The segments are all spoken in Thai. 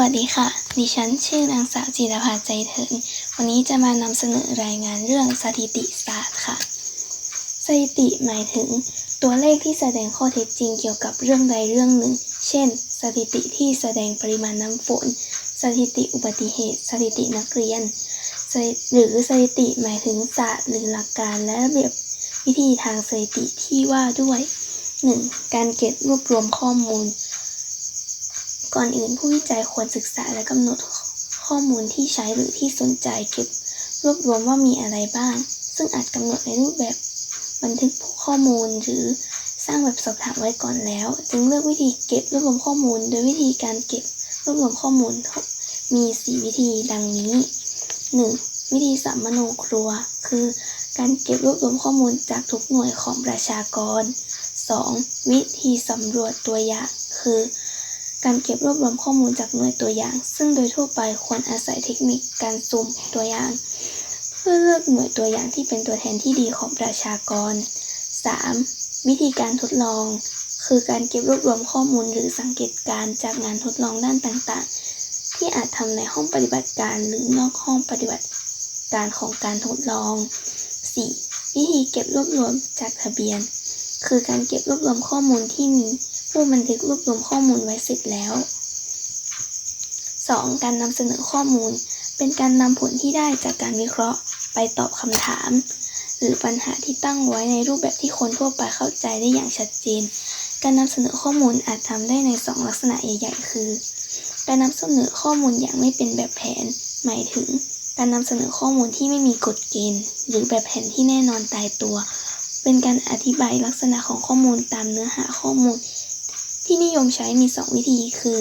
วัสดีค่ะ ดิฉันชื่อนางสาวจิรภาใจเถิน วันนี้จะมานำเสนอรายงานเรื่องสถิติศาสตร์ค่ะ สถิติหมายถึง ตัวเลขที่แสดงข้อเท็จจริงเกี่ยวกับเรื่องใดเรื่องหนึ่ง เช่น สถิติที่แสดงปริมาณน้ำฝน สถิติอุบัติเหตุ สถิตินักเรียน หรือสถิติหมายถึงศาสตร์หรือหลักการและระเบียบวิธีทางสถิติที่ว่าด้วย 1. การเก็บรวบรวมข้อมูล ก่อนอื่นผู้วิจัยควรศึกษาและกำหนดข้อมูลที่ใช้หรือที่สนใจเก็บ รวบรวมว่ามีอะไรบ้าง ซึ่งอาจกำหนดในรูปแบบบันทึกข้อมูลหรือสร้างแบบสอบถามไว้ก่อนแล้ว จึงเลือกวิธีเก็บรวบรวมข้อมูล โดยวิธีการเก็บรวบรวมข้อมูล มี 4 วิธีดังนี้ 1. วิธีสัมมโนครัว คือ การเก็บรวบรวมข้อมูลจากทุกหน่วยของประชากร 2. วิธีสำรวจตัวอย่าง คือ การเก็บรวบรวมข้อมูลจากหน่วยตัวอย่าง ซึ่งโดยทั่วไปควรอาศัยเทคนิคการสุ่มตัวอย่าง เพื่อเลือกหน่วยตัวอย่างที่เป็นตัวแทนที่ดีของประชากร 3. วิธีการทดลอง คือการเก็บรวบรวมข้อมูลหรือสังเกตการจากงานทดลองด้านต่างๆ ที่อาจทำในห้องปฏิบัติการหรือนอกห้องปฏิบัติการของการทดลอง 4. วิธีเก็บรวบรวมจากทะเบียน คือการเก็บรวบรวมข้อมูลที่มี ผู้บันทึกรวบรวมข้อมูลไว้เสร็จแล้ว 2. การนำเสนอข้อมูล เป็นการนำผลที่ได้จากการวิเคราะห์ ไปตอบคำถาม หรือปัญหาที่ตั้งไว้ในรูปแบบที่คนทั่วไปเข้าใจได้อย่างชัดเจน การนำเสนอข้อมูลอาจทำได้ใน 2 ลักษณะใหญ่ๆ คือ การนำเสนอข้อมูลอย่างไม่เป็นแบบแผน หมายถึง การนำเสนอข้อมูลที่ไม่มีกฎเกณฑ์ หรือแบบแผนที่แน่นอนตายตัว เป็นการอธิบายลักษณะของข้อมูลตามเนื้อหาข้อมูล ที่นิยมใช้มี 2 วิธีคือ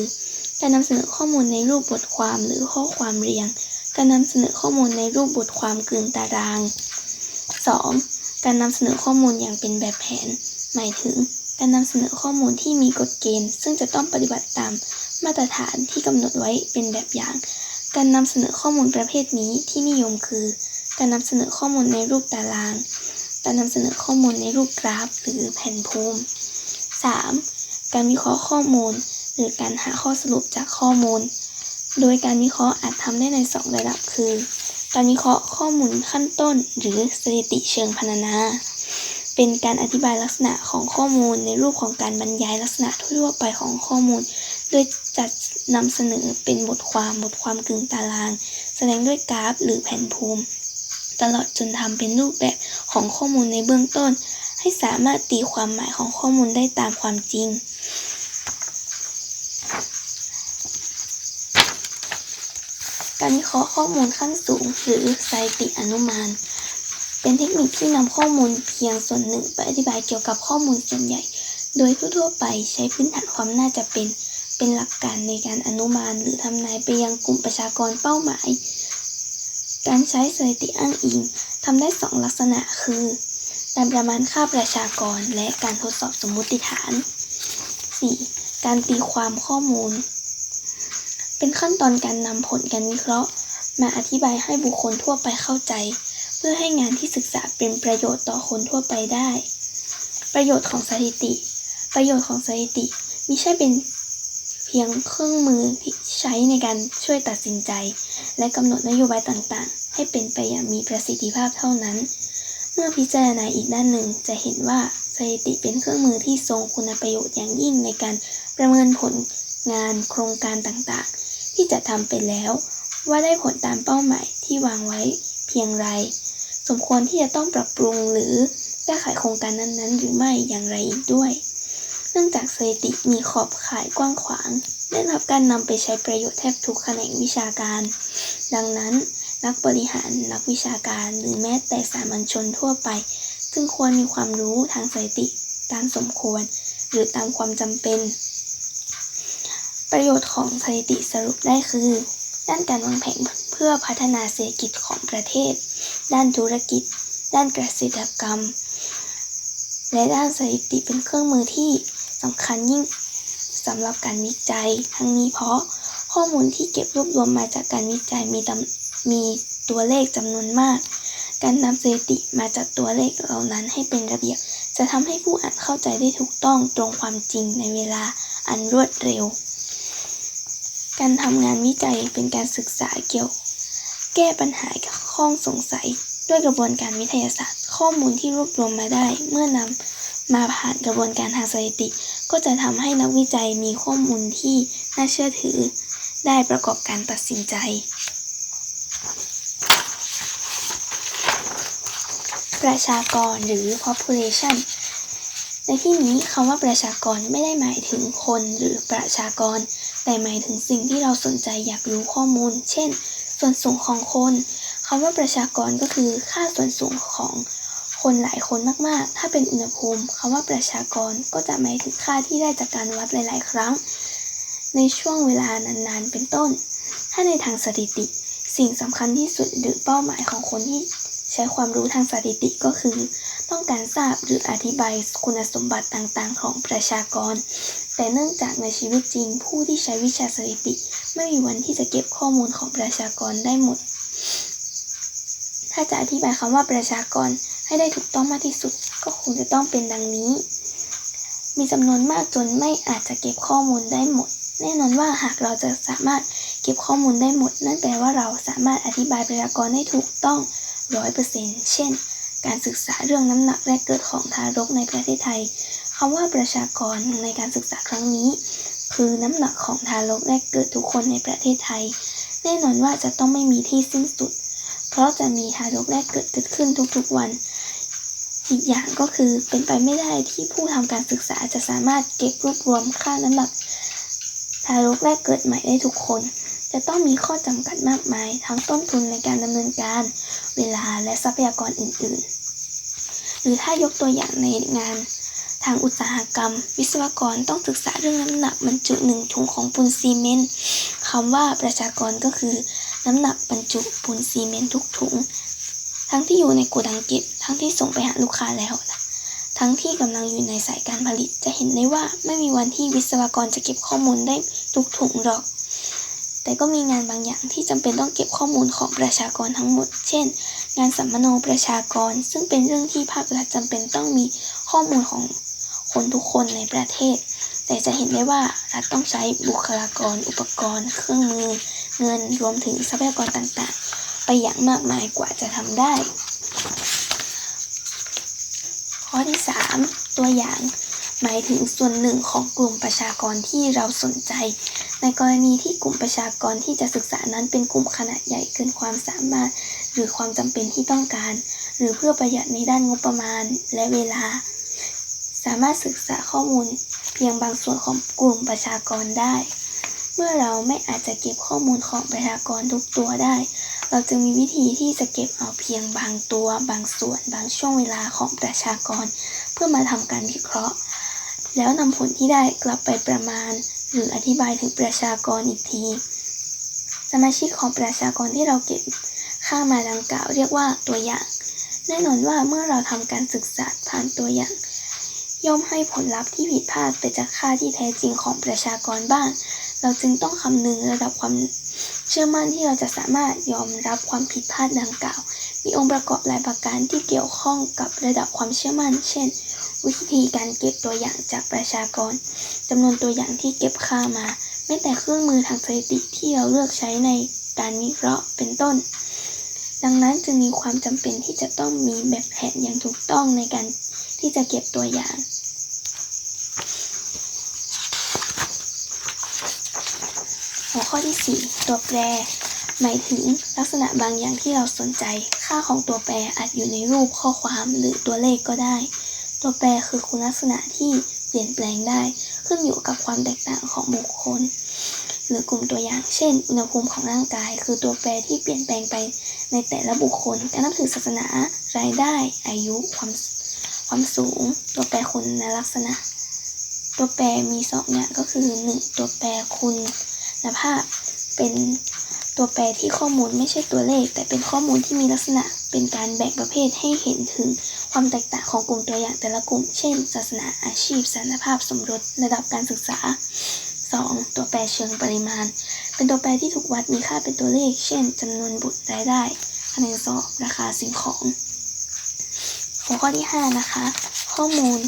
การนำเสนอข้อมูลในรูปบทความหรือข้อความเรียง การนำเสนอข้อมูลในรูปบทความกึ่งตาราง 2. การนำเสนอข้อมูลอย่างเป็นแบบแผน หมายถึง การนำเสนอข้อมูลที่มีกฎเกณฑ์ ซึ่งจะต้องปฏิบัติตามมาตรฐานที่กำหนดไว้เป็นแบบอย่าง การนำเสนอข้อมูลประเภทนี้ที่นิยมคือ การนำเสนอข้อมูลในรูปตาราง การนำเสนอข้อมูลในรูปกราฟ หรือแผนภูมิ 3. การวิเคราะห์ข้อมูล หรือการหาข้อสรุปจากข้อมูล โดยการวิเคราะห์อาจทำได้ใน 2 ระดับคือ การวิเคราะห์ข้อมูลขั้นต้น หรือสถิติเชิงพรรณนา เป็นการอธิบายลักษณะของข้อมูลในรูปของการบรรยายลักษณะทั่วไปของข้อมูล โดยจัดนำเสนอเป็นบทความบทความกึ่งตาราง แสดงด้วยกราฟ หรือแผนภูมิ ตลอดจนทำเป็นรูปแบบของข้อมูลในเบื้องต้น ให้สามารถตีความหมายของข้อมูลได้ตามความจริง การวิเคราะห์ข้อมูลขั้นสูง หรือสถิติอนุมาน เป็นเทคนิคที่นำข้อมูลเพียงส่วนหนึ่งไปอธิบายเกี่ยวกับข้อมูลส่วนใหญ่ โดยทั่วๆไปใช้พื้นฐานความน่าจะเป็น เป็นหลักการในการอนุมาน หรือทำนายไปยังกลุ่มประชากรเป้าหมาย การใช้สถิติอ้างอิงทำได้สองลักษณะคือ การประมาณค่าประชากร และการทดสอบสมมุติฐาน 4. การตีความข้อมูล เป็นขั้นตอนการนำผลการวิเคราะห์ มาอธิบายให้บุคคลทั่วไปเข้าใจ เพื่อให้งานที่ศึกษาเป็นประโยชน์ต่อคนทั่วไปได้ ประโยชน์ของสถิติ ประโยชน์ของสถิติมิใช่เป็นเพียงเครื่องมือที่ใช้ในการช่วยตัดสินใจ และกำหนดนโยบายต่างๆ ให้เป็นไปอย่างมีประสิทธิภาพเท่านั้น เมื่อพิจารณาอีกด้านหนึ่งจะเห็นว่าสถิติเป็นเครื่องมือที่ทรงคุณประโยชน์อย่างยิ่งในการประเมินผลงานโครงการต่างๆ ที่จะทำไปแล้ว ว่าได้ผลตามเป้าหมายที่วางไว้เพียงไร สมควรที่จะต้องปรับปรุงหรือแก้ไขโครงการนั้นๆ หรือไม่อย่างไรอีกด้วย เนื่องจากสถิติมีขอบข่ายกว้างขวางได้รับการนำไปใช้ประโยชน์แทบทุกแขนงวิชาการ ดังนั้น นักบริหารนักวิชาการหรือแม้แต่สามัญชนทั่วไปจึงควรมีความรู้ทางสถิติตามสมควร หรือตามความจำเป็น ประโยชน์ของสถิติสรุปได้คือ ด้านการวางแผนเพื่อพัฒนาเศรษฐกิจของประเทศ ด้านธุรกิจ ด้านเกษตรกรรม และด้านสถิติเป็นเครื่องมือที่สำคัญยิ่งสำหรับการวิจัย ทั้งนี้เพราะข้อมูลที่เก็บรวบรวมมาจากการวิจัยมีมีตัวเลขจำนวนมาก การนำสถิติมาจากตัวเลขเหล่านั้นให้เป็นระเบียบ จะทำให้ผู้อ่านเข้าใจได้ถูกต้องตรงความจริงในเวลาอันรวดเร็ว การทำงานวิจัยเป็นการศึกษาเกี่ยว แก้ปัญหาข้องสงสัย ด้วยกระบวนการวิทยาศาสตร์ ข้อมูลที่รวบรวมมาได้ เมื่อนำมาผ่านกระบวนการทางสถิติ ก็จะทำให้นักวิจัยมีข้อมูลที่น่าเชื่อถือ ได้ประกอบการตัดสินใจ ประชากรหรือ population ในที่นี้คำว่าประชากรไม่ได้หมายถึงคนหรือประชากร แต่หมายถึงสิ่งที่เราสนใจอยากรู้ข้อมูล เช่น ส่วนสูงของคนคำว่าประชากรก็คือค่าส่วนสูงของคนหลายคนมากๆ ถ้าเป็นอุณหภูมิคำว่าประชากรก็จะหมายถึงค่าที่ได้จากการวัดหลาย ๆ ครั้ง ในช่วงเวลานานๆ เป็นต้น ถ้าในทางสถิติ สิ่งสำคัญที่สุดหรือเป้าหมายของคนที่ใช้ความรู้ทางสถิติก็คือ ต้องการทราบหรืออธิบายคุณสมบัติต่างๆ ของประชากร แต่เนื่องจากในชีวิตจริง ผู้ที่ใช้วิชาสถิติ ไม่มีวันที่จะเก็บข้อมูลของประชากรได้หมด ถ้าจะอธิบายคำว่าประชากรให้ได้ถูกต้องมากที่สุด ก็คงจะต้องเป็นดังนี้ มีจำนวนมากจนไม่อาจจะเก็บข้อมูลได้หมด แน่นอนว่าหากเราจะสามารถเก็บข้อมูลได้หมด นั่นแปลว่าเราสามารถอธิบายประชากรได้ถูกต้องร้อยเปอร์เซ็นต์เช่น การศึกษาเรื่องน้ำหนักแรกเกิดของทารกในประเทศไทย คำว่าประชากรในการศึกษาครั้งนี้ คือน้ำหนักของทารกแรกเกิดทุกคนในประเทศไทย แน่นอนว่าจะต้องไม่มีที่สิ้นสุด เพราะจะมีทารกแรกเกิดเกิดขึ้นทุกๆวัน อีกอย่างก็คือเป็นไปไม่ได้ที่ผู้ทำการศึกษาจะสามารถเก็บรวบรวมค่าน้ำหนัก ทารกแรกเกิดใหม่ได้ทุกคน จะต้องมีข้อจำกัดมากมาย ทั้งต้นทุนในการดำเนินการ เวลาและทรัพยากรอื่น ๆ หรือถ้ายกตัวอย่างในงาน ทางอุตสาหกรรม วิศวกรต้องศึกษาเรื่องน้ำหนักบรรจุหนึ่งถุงของปูนซีเมนต์คำว่าประชากรก็คือ น้ำหนักบรรจุปูนซีเมนต์ทุกถุง ทั้งที่อยู่ในโกดังเก็บ ทั้งที่ส่งไปหาลูกค้าแล้ว ทั้งที่กำลังอยู่ในสายการผลิตจะเห็นได้ว่าไม่มีวันที่วิศวกรจะเก็บข้อมูลได้ทุกถุงหรอก แต่ก็มีงานบางอย่างที่จำเป็นต้องเก็บข้อมูลของประชากรทั้งหมด เช่น งานสัมมโนประชากร ซึ่งเป็นเรื่องที่ภาครัฐจำเป็นต้องมีข้อมูลของ คนทุกคนในประเทศ แต่จะเห็นได้ว่ารัฐต้องใช้บุคลากร อุปกรณ์ เครื่องมือ เงินรวมถึงทรัพยากรต่างๆ ไปอย่างมากมายกว่าจะทำได้ ข้อที่ 3 ตัวอย่างหมายถึงส่วนหนึ่งของกลุ่มประชากรที่เราสนใจ ในกรณีที่กลุ่มประชากรที่จะศึกษานั้นเป็นกลุ่มขนาดใหญ่เกินความสามารถ หรือความจำเป็นที่ต้องการ หรือเพื่อประหยัดในด้านงบประมาณและเวลา สามารถศึกษาข้อมูลเพียงบางส่วนของกลุ่มประชากรได้ เมื่อเราไม่อาจจะเก็บข้อมูลของประชากรทุกตัวได้ เราจึงมีวิธีที่จะเก็บเอาเพียงบางตัว บางส่วน บางช่วงเวลาของประชากร เพื่อมาทำการวิเคราะห์ แล้วนำผลที่ได้กลับไปประมาณ หรืออธิบายถึงประชากรอีกที สมาชิกของประชากรที่เราเก็บค่ามาดังกล่าวเรียกว่าตัวอย่าง แน่นอนว่าเมื่อเราทำการศึกษาผ่านตัวอย่าง ย่อมให้ผลลัพธ์ที่ผิดพลาดไปจากค่าที่แท้จริงของประชากรบ้าง เราจึงต้องคำนึงระดับความเชื่อมั่นที่เราจะสามารถยอมรับความผิดพลาดดังกล่าว มีองค์ประกอบหลายประการที่เกี่ยวข้องกับระดับความเชื่อมั่น เช่น วิธีการเก็บตัวอย่างจากประชากรจำนวนตัวอย่างที่เก็บค่ามาแม้แต่เครื่องมือทางสถิติที่เราเลือกใช้ในการวิเคราะห์เป็นต้น ดังนั้นจึงมีความจำเป็นที่จะต้องมีแบบแผนอย่างถูกต้องในการ ที่จะเก็บตัวอย่าง หัวข้อที่ 4 ตัวแปร หมายถึงลักษณะบางอย่างที่เราสนใจ ค่าของตัวแปรอาจอยู่ในรูปข้อความหรือตัวเลขก็ได้ ตัวแปรคือคุณลักษณะที่เปลี่ยนแปลงได้ ขึ้นอยู่กับความแตกต่างของบุคคล หรือกลุ่มตัวอย่าง เช่น อุณหภูมิของร่างกาย คือตัวแปรที่เปลี่ยนแปลงไปในแต่ละบุคคล การนับถือศาสนา รายได้ อายุ ความ ความสูง ตัวแปรคุณลักษณะ ตัวแปรมีสองอย่างก็คือ 1. ตัวแปรคุณภาพเป็นตัวแปรที่ข้อมูลไม่ใช่ตัวเลข แต่เป็นข้อมูลที่มีลักษณะเป็นการแบ่งประเภทให้เห็นถึงความแตกต่างของกลุ่มตัวอย่างแต่ละกลุ่ม เช่น ศาสนาอาชีพสันภาพสมรสระดับการศึกษา 2. ตัวแปรเชิงปริมาณ เป็นตัวแปรที่ถูกวัดมีค่าเป็นตัวเลข เช่นจำนวนบุตรรายได้คะแนนสอบราคาสิ่งของ หัวข้อที่ 5 นะคะ ข้อมูล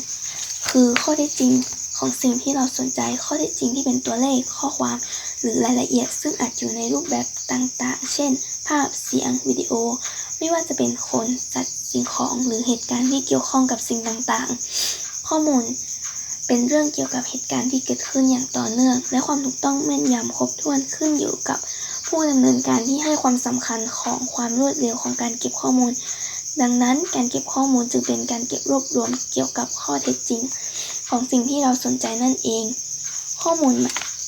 คือข้อเท็จจริงของสิ่งที่เราสนใจข้อเท็จจริงที่เป็นตัวเลขข้อความ หรือรายละเอียด ซึ่งอาจอยู่ในรูปแบบต่างๆ เช่น ภาพเสียงวิดีโอ ไม่ว่าจะเป็นคนสัตว์สิ่งของหรือเหตุการณ์ที่เกี่ยวข้องกับสิ่งต่างๆ ข้อมูลเป็นเรื่องเกี่ยวกับเหตุการณ์ที่เกิดขึ้นอย่างต่อเนื่อง และความถูกต้องแม่นยำครบถ้วนขึ้นอยู่กับผู้ดำเนินการที่ให้ความสำคัญของความรวดเร็วของการเก็บข้อมูล ดังนั้นการเก็บข้อมูลจึงเป็นการเก็บรวบรวมเกี่ยวกับข้อเท็จจริง ของสิ่งที่เราสนใจนั่นเอง ข้อมูล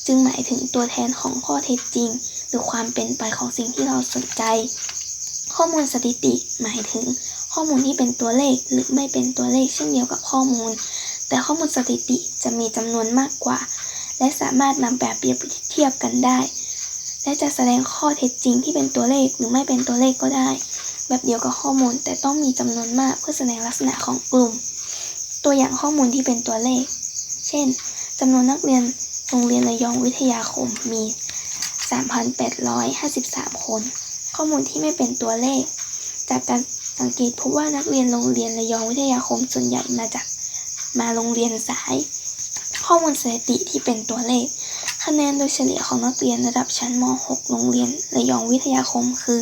จึงหมายถึงตัวแทนของข้อเท็จจริง หรือความเป็นไปของสิ่งที่เราสนใจ ข้อมูลสถิติหมายถึง ข้อมูลที่เป็นตัวเลขหรือไม่เป็นตัวเลขเช่นเดียวกับข้อมูล แต่ข้อมูลสถิติจะมีจำนวนมากกว่า และสามารถนำแบบเปรียบเทียบกันได้ และจะแสดงข้อเท็จจริงที่เป็นตัวเลขหรือไม่เป็นตัวเลขก็ได้ แบบเดียวกับข้อมูล แต่ต้องมีจำนวนมากเพื่อแสดงลักษณะของกลุ่ม ตัวอย่างข้อมูลที่เป็นตัวเลข เช่นจำนวนนักเรียนโรงเรียนระยองวิทยาคมมี 3,853 คน ข้อมูลที่ไม่เป็นตัวเลข จากการสังเกตพบว่านักเรียนโรงเรียนระยองวิทยาคมส่วนใหญ่มาจากมาโรงเรียนสาย ข้อมูลสถิติที่เป็นตัวเลข คะแนนโดยเฉลี่ยของนักเรียนระดับชั้นม .6 โรงเรียนระยองวิทยาคมคือ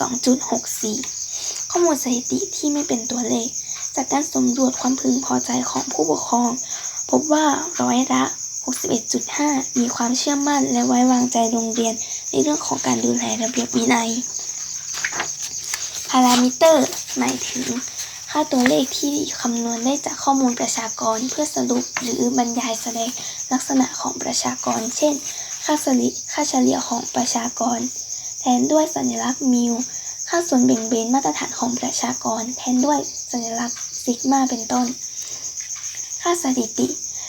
2.64 ข้อมูลสถิติที่ไม่เป็นตัวเลข จากการสำรวจความพึงพอใจของผู้ปกครอง พบว่าร้อยละ 61.5 มีความเชื่อมั่นและไว้วางใจโรงเรียนในเรื่องของการดูแลระเบียบวินัยพารามิเตอร์หมายถึง ค่าตัวเลขที่คำนวณได้จากข้อมูลประชากรเพื่อสรุปหรือบรรยายแสดงลักษณะของประชากร เช่น ค่าสลิค่าเฉลี่ยของประชากร แทนด้วยสัญลักษณ์มิวค่าส่วนเบ่งเบนมาตรฐานของประชากร แทนด้วยสัญลักษณ์ซิกมาเป็นต้น ค่าสถิติ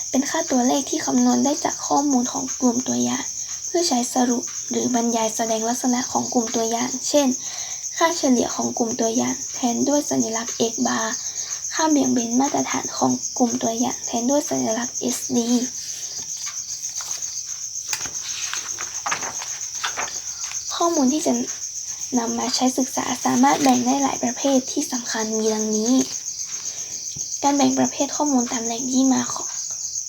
เป็นค่าตัวเลขที่คำนวณได้จากข้อมูลของกลุ่มตัวอย่าง เพื่อใช้สรุปหรือบรรยายแสดงลักษณะของกลุ่มตัวอย่าง เช่น ค่าเฉลี่ยของกลุ่มตัวอย่าง แทนด้วยสัญลักษณ์ x bar ค่าเบี่ยงเบนมาตรฐานของกลุ่มตัวอย่าง แทนด้วยสัญลักษณ์ SD ข้อมูลที่จะนำมาใช้ศึกษาสามารถแบ่งได้หลายประเภทที่สำคัญมีดังนี้ การแบ่งประเภทข้อมูลตามแหล่งที่มาของ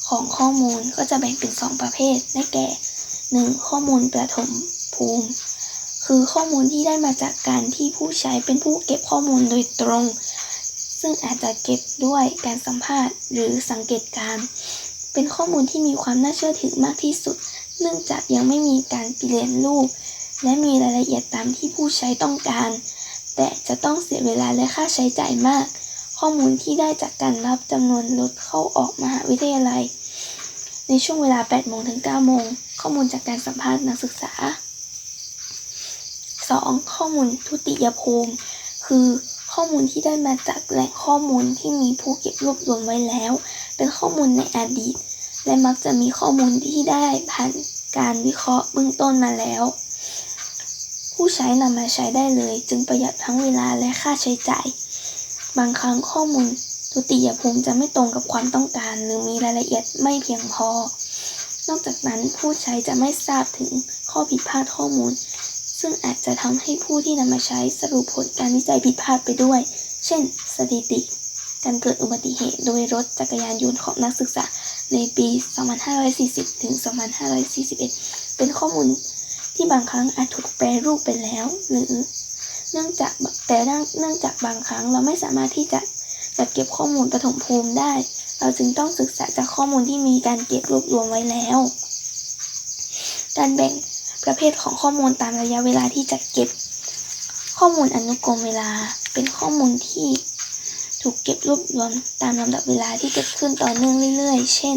ของข้อมูลก็จะแบ่งเป็น 2 ประเภท ได้แก่ 1. ข้อมูลประถมภูมิ คือข้อมูลที่ได้มาจากการที่ผู้ใช้เป็นผู้เก็บข้อมูลโดยตรง ซึ่งอาจจะเก็บด้วยการสัมภาษณ์หรือสังเกตการ เป็นข้อมูลที่มีความน่าเชื่อถือมากที่สุด เนื่องจากยังไม่มีการเปลี่ยนรูป และมีรายละเอียดตามที่ผู้ใช้ต้องการ แต่จะต้องเสียเวลาและค่าใช้จ่ายมาก ข้อมูลที่ได้จากการนับจำนวนรถเข้าออกมหาวิทยาลัย ในช่วงเวลา 8 โมงถึง 9 โมง ข้อมูลจากการสัมภาษณ์นักศึกษา 2. ข้อมูลทุติยภูมิ คือข้อมูลที่ได้มาจากแหล่งข้อมูลที่มีผู้เก็บรวบรวมไว้แล้ว เป็นข้อมูลในอดีต และมักจะมีข้อมูลที่ได้ผ่านการวิเคราะห์เบื้องต้นมาแล้ว ผู้ใช้นำมาใช้ได้เลย จึงประหยัดทั้งเวลาและค่าใช้จ่าย บางครั้งข้อมูลทุติยภูมิจะไม่ตรงกับความต้องการ หรือมีรายละเอียดไม่เพียงพอ นอกจากนั้นผู้ใช้จะไม่ทราบถึงข้อผิดพลาดข้อมูล ซึ่งอาจจะทำให้ผู้ที่นำมาใช้สรุปผลการวิจัยผิดพลาดไปด้วย เช่น สถิติ การเกิดอุบัติเหตุโดยรถจักรยานยนต์ของนักศึกษาในปี 2540 ถึง 2541 เป็นข้อมูล ที่บางครั้งอาจถูกแปรรูปไปแล้ว หรือ เนื่องจากแต่เนื่องจากบางครั้งเราไม่สามารถที่จะจัดเก็บข้อมูลปฐมภูมิได้ เราจึงต้องศึกษาจากข้อมูลที่มีการเก็บรวบรวมไว้แล้ว การแบ่งประเภทของข้อมูลตามระยะเวลาที่จัดเก็บ ข้อมูลอนุกรมเวลาเป็นข้อมูลที่ถูกเก็บรวบรวมตามลำดับเวลาที่เกิดขึ้นต่อเนื่องเรื่อยๆ เช่น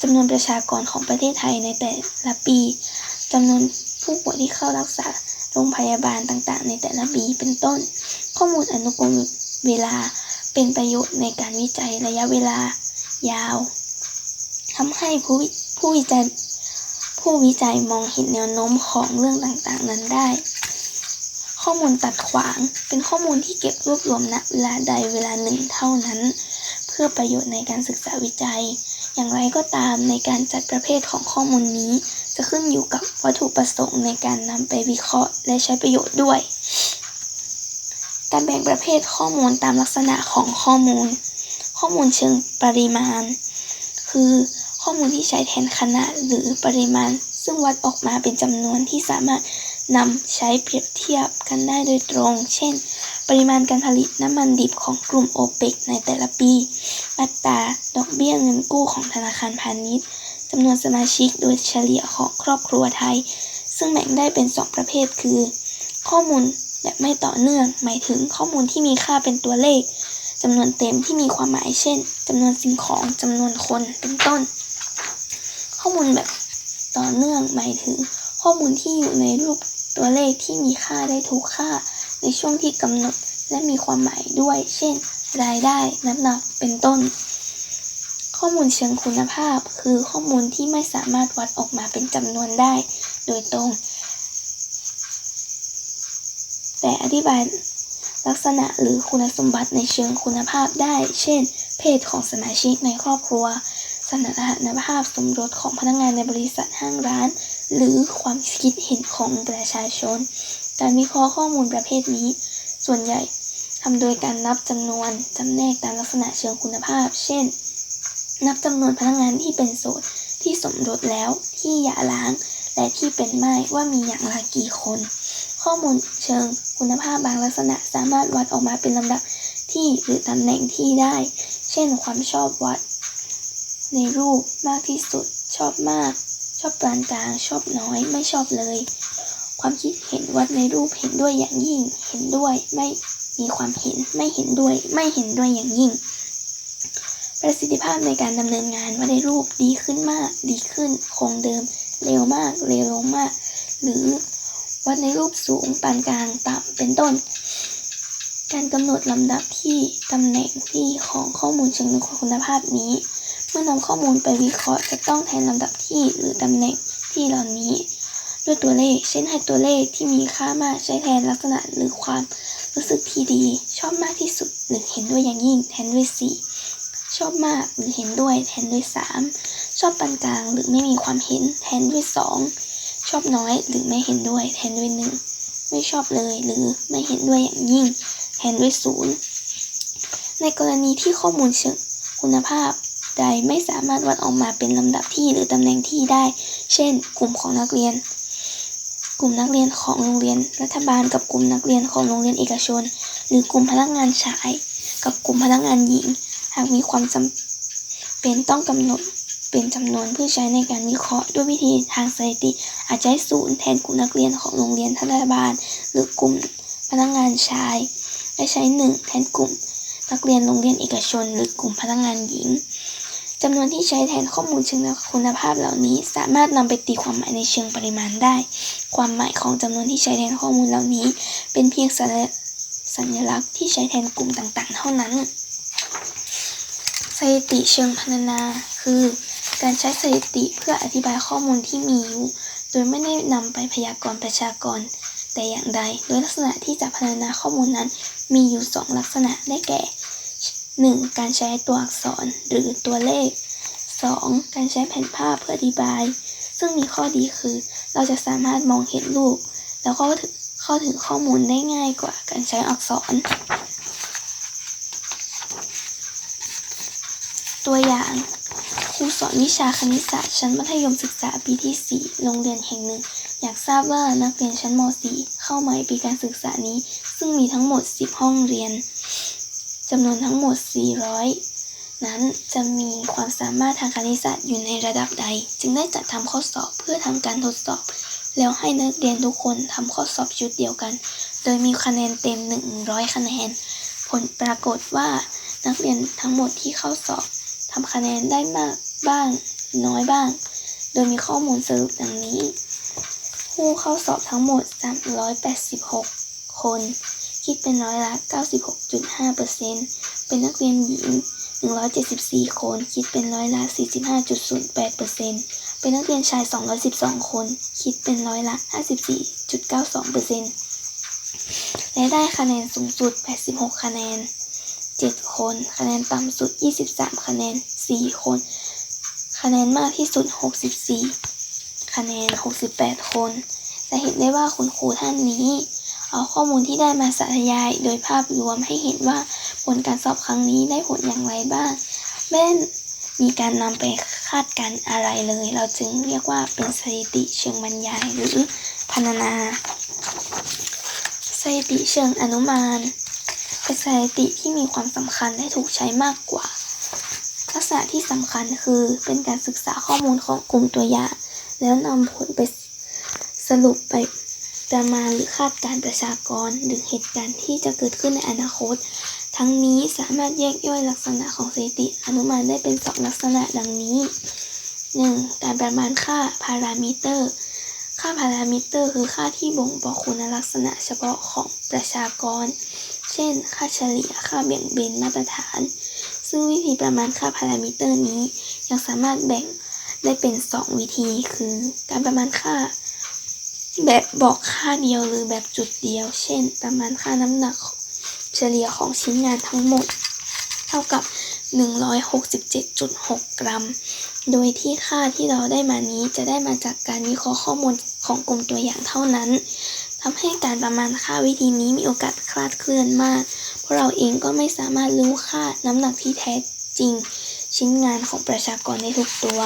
จำนวนประชากรของประเทศไทยในแต่ละปีจำนวน ผู้ป่วยที่เข้ารักษาโรงพยาบาลต่างๆ ในแต่ละปีเป็นต้น ข้อมูลอนุกรมเวลาเป็นประโยชน์ในการวิจัยระยะเวลายาวทำให้ผู้ผู้วิจัยผู้วิจัยมองเห็นแนวโน้มของเรื่องต่างๆ นั้นได้ ข้อมูลตัดขวางเป็นข้อมูลที่เก็บรวบรวมณเวลาใดเวลาหนึ่งเท่านั้น เพื่อประโยชน์ในการศึกษาวิจัย อย่างไรก็ตามในการจัดประเภทของข้อมูลนี้ จะขึ้นอยู่กับวัตถุประสงค์ในการนำไปวิเคราะห์ และใช้ประโยชน์ด้วย การแบ่งประเภทข้อมูลตามลักษณะของข้อมูล ข้อมูลเชิงปริมาณ คือข้อมูลที่ใช้แทนขนาดหรือปริมาณ ซึ่งวัดออกมาเป็นจำนวนที่สามารถนำใช้เปรียบเทียบกันได้โดยตรง เช่น ปริมาณการผลิตน้ำมันดิบของกลุ่มโอเปกในแต่ละปี อัตราดอกเบี้ยเงินกู้ของธนาคารพาณิชย์ จำนวนสมาชิกโดยเฉลี่ยของครอบครัวไทย ซึ่งแบ่งได้เป็นสองประเภทคือ ข้อมูลแบบไม่ต่อเนื่อง หมายถึงข้อมูลที่มีค่าเป็นตัวเลขจำนวนเต็มที่มีความหมายเช่นจำนวนสิ่งของจำนวนคนเป็นต้น ข้อมูลแบบต่อเนื่องหมายถึง ข้อมูลที่อยู่ในรูปตัวเลขที่มีค่าได้ทุกค่า ในช่วงที่กำหนดและมีความหมายด้วย เช่น รายได้น้ำหนักเป็นต้น ข้อมูลเชิงคุณภาพ คือข้อมูลที่ไม่สามารถวัดออกมาเป็นจำนวนได้ โดยตรง แต่อธิบายลักษณะหรือคุณสมบัติในเชิงคุณภาพได้ เช่น เพศของสมาชิกในครอบครัว สถานภาพสมรสของพนักงานในบริษัทห้างร้าน หรือความคิดเห็นของประชาชน การวิเคราะห์ข้อมูลประเภทนี้ ส่วนใหญ่ทำโดยการนับจำนวนจำแนกตามลักษณะเชิงคุณภาพ เช่น นับจำนวนพนักงานที่เป็นโสดที่สมรสแล้วที่หย่าร้าง และที่เป็นไม้ว่ามีอย่างละกี่คน ข้อมูลเชิงคุณภาพบางลักษณะสามารถวัดออกมาเป็นลำดับที่หรือตำแหน่งที่ได้ เช่นความชอบวัด ในรูปมากที่สุด ชอบมาก ชอบปานกลางชอบน้อยไม่ชอบเลย ความคิดเห็นวัดในรูปเห็นด้วยอย่างยิ่ง เห็นด้วยไม่มีความเห็นไม่เห็นด้วย ไม่เห็นด้วยอย่างยิ่ง ประสิทธิภาพในการดำเนินงานวัดในรูปดีขึ้นมาก ดีขึ้น คงเดิม เร็วมาก เร็วลงมาก หรือวัดในรูปสูงปานกลางต่ำเป็นต้น การกำหนดลำดับที่ตำแหน่งที่ของข้อมูลเชิงคุณภาพนี้ เมื่อนำข้อมูลไปวิเคราะห์จะต้องแทนลำดับที่หรือตำแหน่งที่เหล่านี้ ด้วยตัวเลข เช่นให้ตัวเลขที่มีค่ามากใช้แทนลักษณะหรือความรู้สึกที่ดี ชอบมากที่สุดหรือเห็นด้วยอย่างยิ่งแทนด้วยสี่ ชอบมากหรือเห็นด้วยแทนด้วยสามชอบปานกลางหรือไม่มีความเห็นแทนด้วยสองชอบน้อยหรือไม่เห็นด้วยแทนด้วยหนึ่งไม่ชอบเลยหรือไม่เห็นด้วยอย่างยิ่ง แทนด้วยศูนย์ในกรณีที่ข้อมูลเชิงคุณภาพใดไม่สามารถวัดออกมาเป็นลำดับที่หรือตำแหน่งที่ได้ เช่น กลุ่มของนักเรียน กลุ่มนักเรียนของโรงเรียนรัฐบาลกับกลุ่มนักเรียนของโรงเรียนเอกชน หรือกลุ่มพนักงานชาย กับกลุ่มพนักงานหญิง หากมีความจำเป็นต้องกำหนดเป็นจำนวนเพื่อใช้ในการวิเคราะห์ด้วยวิธีทางสถิติ อาจใช้ศูนย์แทนกลุ่มนักเรียนของโรงเรียนรัฐบาล หรือกลุ่มพนักงานชาย และใช้หนึ่งแทนกลุ่ม นักเรียนโรงเรียนเอกชน หรือกลุ่มพนักงานหญิงจำนวนที่ใช้แทนข้อมูลเชิงคุณภาพเหล่านี้ สามารถนำไปตีความหมายในเชิงปริมาณได้ ความหมายของจำนวนที่ใช้แทนข้อมูลเหล่านี้ เป็นเพียงสัญสัญลักษณ์ที่ใช้แทนกลุ่มต่างๆ เท่านั้น สถิติเชิงพรรณนา คือ การใช้สถิติเพื่ออธิบายข้อมูลที่มีอยู่ โดยไม่ได้นำไปพยากรณ์ประชากร แต่อย่างใด โดยลักษณะที่จะพรรณนาข้อมูลนั้น มีอยู่สองลักษณะได้แก่ 1. การใช้ตัวอักษรหรือตัวเลข 2. การใช้แผนภาพเพื่ออธิบาย ซึ่งมีข้อดีคือ เราจะสามารถมองเห็นรูป แล้วก็ถึงเข้าถึงข้อมูลได้ง่ายกว่าการใช้อักษร ตัวอย่างครูสอนวิชาคณิตศาสตร์ชั้นมัธยมศึกษาปีที่ 4 โรงเรียนแห่งหนึ่ง อยากทราบว่านักเรียนชั้นม .4 เข้าใหม่ปีการศึกษานี้ ซึ่งมีทั้งหมด 10 ห้องเรียนจำนวนทั้งหมด 400 นั้นจะมีความสามารถทางคณิตศาสตร์อยู่ในระดับใด จึงได้จัดทำข้อสอบเพื่อทำการทดสอบ แล้วให้นักเรียนทุกคนทำข้อสอบชุดเดียวกัน โดยมีคะแนนเต็ม 100 คะแนน ผลปรากฏว่านักเรียนทั้งหมดที่เข้าสอบ ทำคะแนนได้มากบ้างน้อยบ้าง โดยมีข้อมูลสรุปดังนี้ ผู้เข้าสอบทั้งหมด 386 คน คิดเป็นร้อยละ 96.5%เป็นนักเรียนหญิง 174 คน คิดเป็นร้อยละ 45.08%เป็นนักเรียนชาย 212 คน คิดเป็นร้อยละ 54.92%และได้คะแนนสูงสุด 86 คะแนน 7 คน คะแนนต่ำสุด 23 คะแนน 4 คน คะแนนมากที่สุด 64 คะแนน 68 คน จะเห็นได้ว่าคุณครูท่านนี้ เอาข้อมูลที่ได้มาสาธยายโดยภาพรวมให้เห็นว่าผลการสอบครั้งนี้ได้ผลอย่างไรบ้างแม้มีการนำไปคาดการอะไรเลย เราจึงเรียกว่าเป็นสถิติเชิงบรรยายหรือพรรณนาสถิติเชิงอนุมาน เป็นสถิติที่มีความสำคัญและถูกใช้มากกว่า ลักษณะที่สำคัญคือเป็นการศึกษาข้อมูลของกลุ่มตัวอย่าง แล้วนำผลไปสรุปไปประมาณหรือคาดการประชากรหรือเหตุการณ์ที่จะเกิดขึ้นในอนาคต ทั้งนี้สามารถแยกย่อยลักษณะของสถิติอนุมานได้เป็นสองลักษณะดังนี้ 1. การประมาณค่าพารามิเตอร์ ค่าพารามิเตอร์คือค่าที่บ่งบอกคุณลักษณะเฉพาะของประชากร เช่น ค่าเฉลี่ย ค่าเบี่ยงเบนมาตรฐาน ซึ่งวิธีประมาณค่าพารามิเตอร์นี้ ยังสามารถแบ่งได้เป็น 2 วิธี คือ การประมาณค่า แบบบอกค่าเดียวหรือแบบจุดเดียว เช่น ประมาณค่าน้ำหนักเฉลี่ยของชิ้นงานทั้งหมด เท่ากับ 167.6 กรัม โดยที่ค่าที่เราได้มานี้จะได้มาจากการวิเคราะห์ข้อมูลของกลุ่มตัวอย่างเท่านั้น ทำให้การประมาณค่าวิธีนี้มีโอกาสคลาดเคลื่อนมาก เพราะเราเองก็ไม่สามารถรู้ค่าน้ำหนักที่แท้จริง ชิ้นงานของประชากรได้ทุกตัว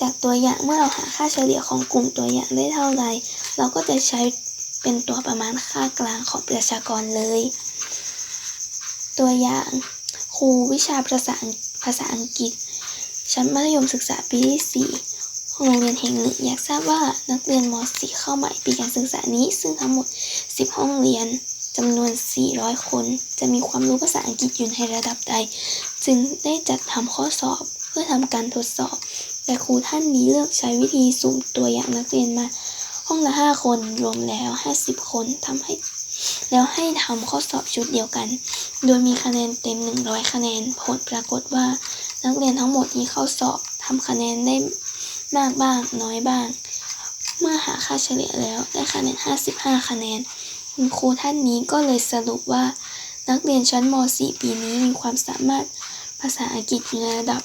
จากตัวอย่างเมื่อเราหาค่าเฉลี่ยของกลุ่มตัวอย่างได้เท่าไหร่เราก็จะใช้เป็นตัวประมาณค่ากลางของประชากรเลย ตัวอย่างครูวิชาภาษาภาษาอังกฤษ ชั้นมัธยมศึกษาปีที่4 ของโรงเรียนแห่งหนึ่งอยากทราบว่านักเรียนม .4 เข้าใหม่ปีการศึกษานี้ ซึ่งทั้งหมด 10 ห้องเรียนจำนวน 400 คน จะมีความรู้ภาษาอังกฤษอยู่ในระดับใด จึงได้จัดทำข้อสอบเพื่อทำการทดสอบ แต่ครูท่านนี้เลือกใช้วิธีสุ่มตัวอย่างนักเรียนมา ห้องละ 5 คนรวมแล้ว 50 คนทำให้แล้วให้ทำข้อสอบชุดเดียวกัน โดยมีคะแนนเต็ม 100 คะแนน ผลปรากฏว่า นักเรียนทั้งหมดนี้เข้าสอบทำคะแนนได้ มากบ้างน้อยบ้าง เมื่อหาค่าเฉลี่ยแล้วได้คะแนน 55 คะแนน คุณครูท่านนี้ก็เลยสรุปว่า นักเรียนชั้นม .4 ปีนี้มีความสามารถภาษาอังกฤษอยู่ในระดับ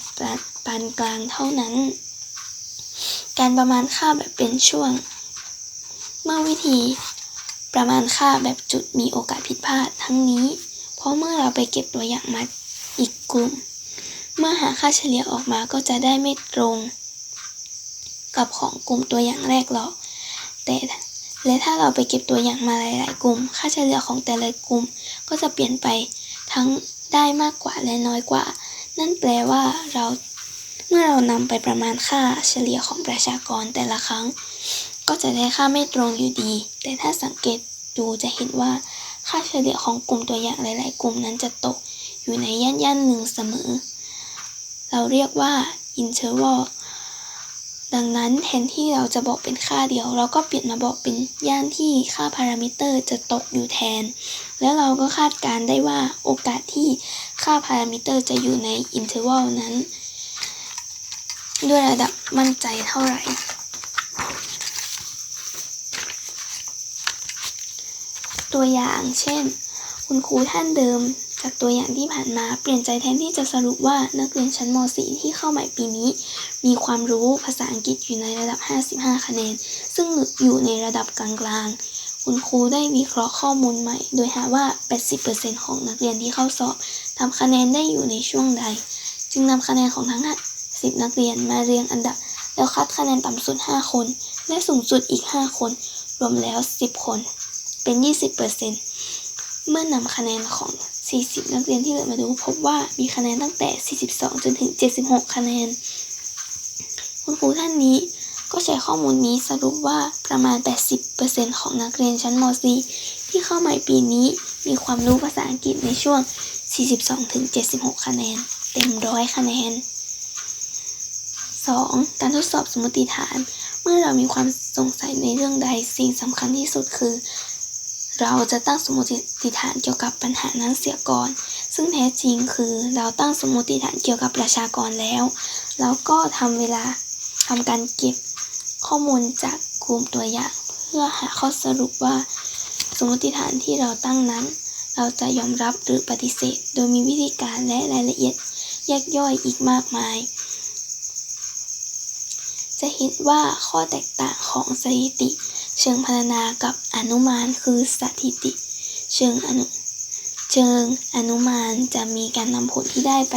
ปานกลางเท่านั้น การประมาณค่าแบบเป็นช่วง เมื่อวิธีประมาณค่าแบบจุดมีโอกาสผิดพลาดทั้งนี้ เพราะเมื่อเราไปเก็บตัวอย่างมาอีกกลุ่ม เมื่อหาค่าเฉลี่ยออกมาก็จะได้ไม่ตรง กับของกลุ่มตัวอย่างแรกหรอก แต่และถ้าเราไปเก็บตัวอย่างมาหลาย ๆ กลุ่ม ค่าเฉลี่ยของแต่ละกลุ่มก็จะเปลี่ยนไปทั้งได้มากกว่าและน้อยกว่า นั่นแปลว่าเราเมื่อเรานำไปประมาณค่าเฉลี่ยของประชากรแต่ละครั้ง ก็จะได้ค่าไม่ตรงอยู่ดี แต่ถ้าสังเกตดูจะเห็นว่าค่าเฉลี่ยของกลุ่มตัวอย่างหลาย ๆ กลุ่มนั้นจะตกอยู่ในย่านย่านหนึ่งเสมอ เราเรียกว่า interval ดังนั้นแทนที่เราจะบอกเป็นค่าเดียว เราก็เปลี่ยนมาบอกเป็นย่านที่ค่าพารามิเตอร์จะตกอยู่แทน แล้วเราก็คาดการได้ว่าโอกาสที่ค่าพารามิเตอร์จะอยู่ใน interval นั้น ด้วยระดับมั่นใจเท่าไหร่ ตัวอย่างเช่น คุณครูท่านเดิม จากตัวอย่างที่ผ่านมาเปลี่ยนใจแทนที่จะสรุปว่านักเรียนชั้นม .4 ที่เข้าใหม่ปีนี้ มีความรู้ภาษาอังกฤษอยู่ในระดับ 55 คะแนน ซึ่งอยู่ในระดับกลางๆ คุณครูได้วิเคราะห์ข้อมูลใหม่ โดยหาว่า 80%ของนักเรียนที่เข้าสอบทำคะแนนได้อยู่ในช่วงใด จึงนำคะแนนของทั้ง 10 นักเรียนมาเรียงอันดับ แล้วคัดคะแนนต่ำสุด 5 คน และสูงสุดอีก 5 คน รวมแล้ว 10 คน เป็น 20%เมื่อนำคะแนนของ 40 นักเรียนที่เหลือมาดูพบว่ามีคะแนนตั้งแต่ 42 จนถึง 76 คะแนน คุณครูท่านนี้ก็ใช้ข้อมูลนี้สรุปว่าประมาณ 80%ของนักเรียนชั้นม .4 ที่เข้าใหม่ปีนี้มีความรู้ภาษาอังกฤษในช่วง 42ถึง76 คะแนน เต็มร้อยคะแนน 2. การทดสอบสมมติฐาน เมื่อเรามีความสงสัยในเรื่องใดสิ่งสำคัญที่สุดคือ เราจะตั้งสมมติฐานเกี่ยวกับปัญหานั้นเสียก่อน ซึ่งแท้จริงคือเราตั้งสมมติฐานเกี่ยวกับประชากรแล้ว แล้วก็ทำเวลาทำการเก็บข้อมูลจากกลุ่มตัวอย่างเพื่อหาข้อสรุปว่า สมมติฐานที่เราตั้งนั้น เราจะยอมรับหรือปฏิเสธ โดยมีวิธีการและรายละเอียดแยกย่อยอีกมากมาย จะเห็นว่าข้อแตกต่างของสถิติ เชิงพรรณนากับอนุมานคือสถิติ เชิงอนุเชิงอนุมานจะมีการนำผลที่ได้ไป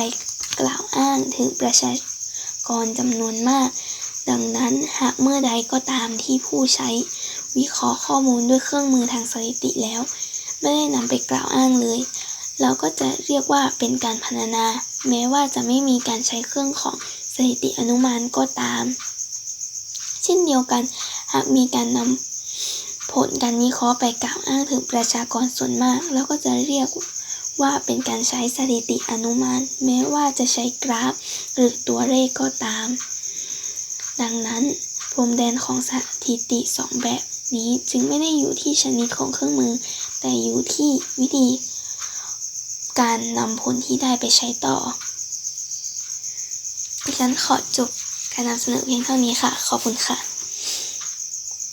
กล่าวอ้างถึงประชากรจำนวนมาก ดังนั้นหากเมื่อใดก็ตามที่ผู้ใช้ วิเคราะห์ข้อมูลด้วยเครื่องมือทางสถิติแล้ว ไม่ได้นำไปกล่าวอ้างเลย เราก็จะเรียกว่าเป็นการพรรณนา แม้ว่าจะไม่มีการใช้เครื่องของสถิติอนุมานก็ตาม เช่นเดียวกัน หากมีการนำ ผลการวิเคราะห์ไปกล่าวอ้างถึงประชากรส่วนมากเราก็จะเรียกว่าเป็นการใช้สถิติอนุมาน แม้ว่าจะใช้กราฟ หรือตัวเลขก็ตาม ดังนั้น พรมแดนของสถิติสองแบบนี้จึงไม่ได้อยู่ที่ชนิดของเครื่องมือ แต่อยู่ที่วิธี การนำผลที่ได้ไปใช้ต่อดิฉันขอจบการนำเสนอเพียงเท่านี้ค่ะ ขอบคุณค่ะ